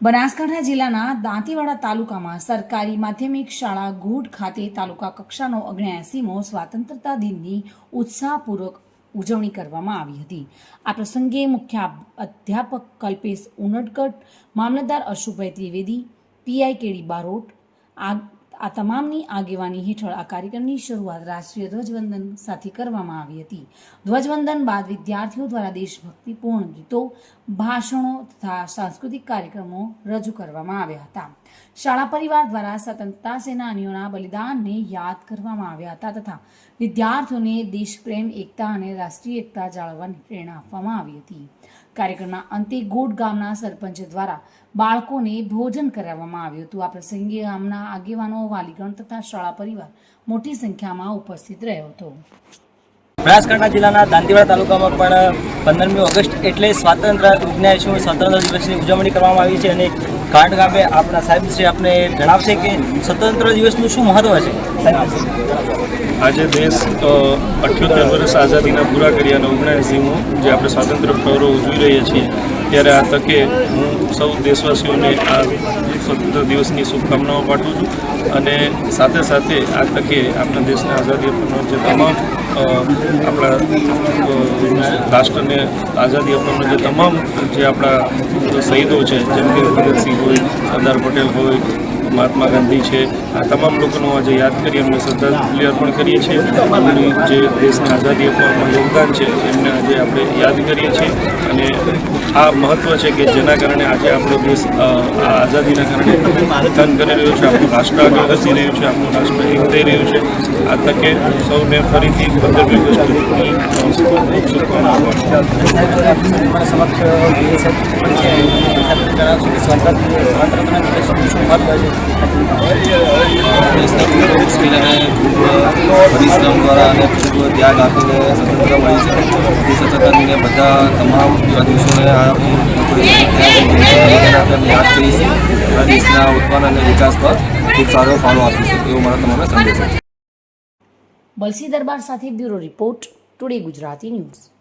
બનાસકાંઠા જિલ્લાના દાંતીવાડા તાલુકામાં સરકારી માધ્યમિક શાળા ગુડ ખાતે તાલુકા કક્ષાનો ઓગણએસીમો સ્વાતંત્રતા દિનની ઉત્સાહપૂર્વક ઉજવણી કરવામાં આવી હતી. આ પ્રસંગે મુખ્ય અધ્યાપક કલ્પેશ ઉનડકટ, મામલતદાર Ashubhai Trivedi PI K D Barot આ આ તમામની આગેવાની હેઠળ આ કાર્યક્રમની શરૂઆત રાષ્ટ્રીય ધ્વજવંદન સાથે કરવામાં આવી હતી. ધ્વજવંદન બાદ વિદ્યાર્થીઓ દ્વારા દેશભક્તિપૂર્ણ ગીતો, ભાષણો તથા સાંસ્કૃતિક કાર્યક્રમો રજૂ કરવામાં આવ્યા હતા. શાળા પરિવાર દ્વારા સ્વતંત્રતા સેનાનીઓના બલિદાનને યાદ કરવામાં આવ્યા હતા તથા વિદ્યાર્થીઓને દેશપ્રેમ, એકતા અને રાષ્ટ્રીય એકતા જાળવવાની પ્રેરણા આપવામાં આવી હતી. કાર્યક્રમના અંતે ગોડ ગામના સરપંચ દ્વારા બાળકોને ભોજન કરાવવામાં આવ્યું હતું. આ પ્રસંગે ગામના આગેવાનો, વાલીગણ તથા શાળા પરિવાર મોટી સંખ્યામાં ઉપસ્થિત રહ્યો હતો. બનાસકાંઠા જિલ્લાના દાંતીવાડા તાલુકામાં પણ પંદરમી ઓગસ્ટ એટલે સ્વાતંત્ર્ય ઓગણએંશી સ્વતંત્ર દિવસની ઉજવણી કરવામાં આવી છે અને ઘાટ ગામે આપણા સાહેબ શ્રી આપને જણાવશે કે સ્વતંત્ર દિવસનું શું મહત્વ છે? આજે દેશ અઠ્યોતેર વર્ષ આઝાદીના પૂરા કરી અને ઓગણએંસીમું જે આપણે સ્વાતંત્ર્ય પર્વ ઉજવી રહ્યા છીએ, ત્યારે આ તકે હું સૌ દેશવાસીઓને આ સ્વતંત્ર દિવસની શુભકામનાઓ પાઠવું છું. અને સાથે સાથે આ તકે આપણા દેશને આઝાદી આપવાનો જે તમામ આપણા રાષ્ટ્રને આઝાદી આપવાનો જે તમામ જે આપણા શહીદો છે, જેમ કે ભગતસિંહ હોય, સરદાર પટેલ હોય મહાત્મા ગાંધી છે. આ તમામ લોકોનો આજે યાદ કરી એમને શ્રદ્ધાંજલિ અર્પણ કરીએ છીએ. એમની જે દેશને આઝાદી અપાવવામાં યોગદાન છે, એમને આજે આપણે યાદ કરીએ છીએ. અને આ મહત્ત્વ છે કે જેના કારણે આજે આપણો દેશ આ આઝાદીના કારણે ધન કરી રહ્યો છે. આપણું રાષ્ટ્ર આગળ વધી રહ્યું છે. આપણું રાષ્ટ્ર એક થઈ રહ્યું છે. આ તકે સૌને ફરીથી પંદરમી ઓગસ્ટની સમક્ષ પરિશ્રમ ત્યાગ આપીને સ્વતંત્ર મળી છે તે સ્વતંત્રને બધા તમામ આપણે યાદ કરીશું દેશના ઉત્પાદન અને વિકાસ પર ખૂબ સારો ફાળો આપીશું એવો મારો તમારો સંદેશ છે બલસી દરબાર સાથે bureau report today Gujarati news